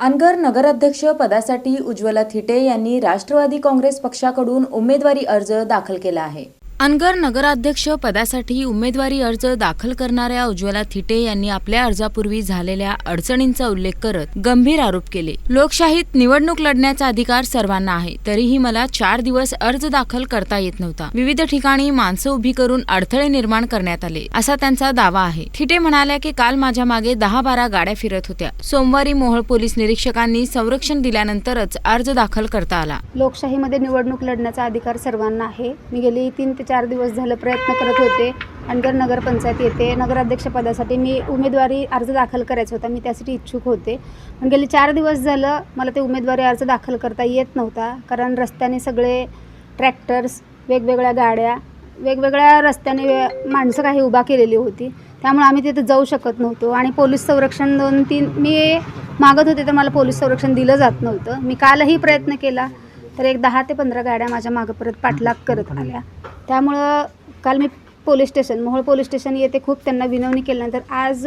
अनगर नगराध्यक्ष पदासाठी उज्ज्वला थिटे यांनी राष्ट्रवादी काँग्रेस पक्षाकडून उमेदवारी अर्ज दाखल केला आहे. अनगर नगराध्यक्ष पदासाठी उमेदवारी अर्ज दाखल करणाऱ्या उज्ज्वला थिटे यांनी आपल्या अर्जापूर्वी झालेल्या अडचणींचा उल्लेख करत गंभीर आरोप केले. लोकशाहीत निवडणूक लढण्याचा अधिकार सर्वांना आहे. तरीही मला चार दिवस अर्ज दाखल करता येत नव्हता. विविध ठिकाणी माणसं उभी करून अडथळे निर्माण करण्यात आले असा त्यांचा दावा आहे. थिटे म्हणाल्या की काल माझ्या मागे दहा बारा गाड्या फिरत होत्या. सोमवारी मोहोळ पोलीस निरीक्षकांनी संरक्षण दिल्यानंतरच अर्ज दाखल करता आला. लोकशाहीमध्ये निवडणूक लढण्याचा अधिकार सर्वांना आहे. मी गेली तीन ते चार दिवस झालं प्रयत्न करत होते. अनगर नगरपंचायत येते नगराध्यक्षपदासाठी मी उमेदवारी अर्ज दाखल करायचा होता मी त्यासाठी इच्छुक होते. पण गेले चार दिवस झालं मला ते उमेदवारी अर्ज दाखल करता येत नव्हता कारण रस्त्याने सगळे ट्रॅक्टर्स वेगवेगळ्या गाड्या वेगवेगळ्या रस्त्याने वे- माणसं काही उभा केलेली होती. त्यामुळे आम्ही तिथे जाऊ शकत नव्हतो. आणि पोलीस संरक्षण दोन तीन मी मागत होते तर मला पोलीस संरक्षण दिलं जात नव्हतं. मी कालही प्रयत्न केला तर एक दहा ते पंधरा गाड्या माझ्या मागं परत पाठलाग करत आल्या. त्यामुळं काल मी police station Mohol police station येथे खूप त्यांना विनवणी केल्यानंतर आज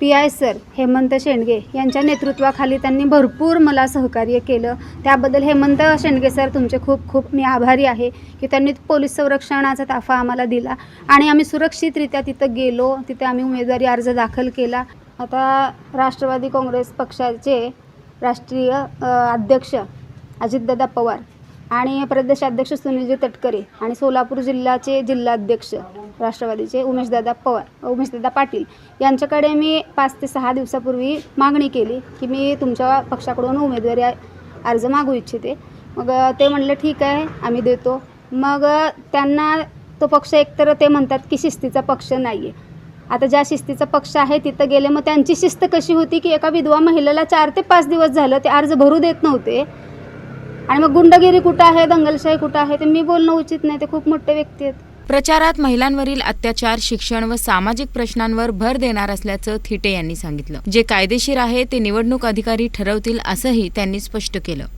P I sir Hemant Shendge यांच्या नेतृत्वाखाली त्यांनी भरपूर मला सहकार्य केलं. त्याबद्दल हेमंत शेंडगे सर तुमचे खूप खूप मी आभारी आहे की त्यांनी पोलीस संरक्षणाचा ताफा आम्हाला दिला आणि आम्ही सुरक्षितरित्या तिथं गेलो. तिथे आम्ही उमेदवारी अर्ज दाखल केला. आता राष्ट्रवादी काँग्रेस पक्षाचे राष्ट्रीय अध्यक्ष अजितदादा पवार आणि प्रदेशाध्यक्ष सुनीलजी तटकरे आणि सोलापूर जिल्ह्याचे जिल्हाध्यक्ष राष्ट्रवादीचे उमेशदादा पवार उमेशदादा पाटील यांच्याकडे मी पाच ते सहा दिवसापूर्वी मागणी केली की मी तुमच्या पक्षाकडून उमेदवारी अर्ज मागू इच्छिते. मग ते म्हणलं ठीक आहे आम्ही देतो. मग त्यांना तो पक्ष एकतर ते म्हणतात की शिस्तीचा पक्ष नाही आहे आता ज्या शिस्तीचा पक्ष आहे तिथं गेले मग त्यांची शिस्त कशी होती की एका विधवा महिलेला चार ते पाच दिवस झालं ते अर्ज भरू देत नव्हते. आणि मग गुंडगिरी कुठं आहे दंगलशाही कुठं आहे ते मी बोलणं उचित नाही ते खूप मोठे व्यक्ती आहेत. प्रचारात महिलांवरील अत्याचार शिक्षण व सामाजिक प्रश्नांवर भर देणार असल्याचं थिटे यांनी सांगितलं. जे कायदेशीर आहे ते निवडणूक अधिकारी ठरवतील असंही त्यांनी स्पष्ट केलं.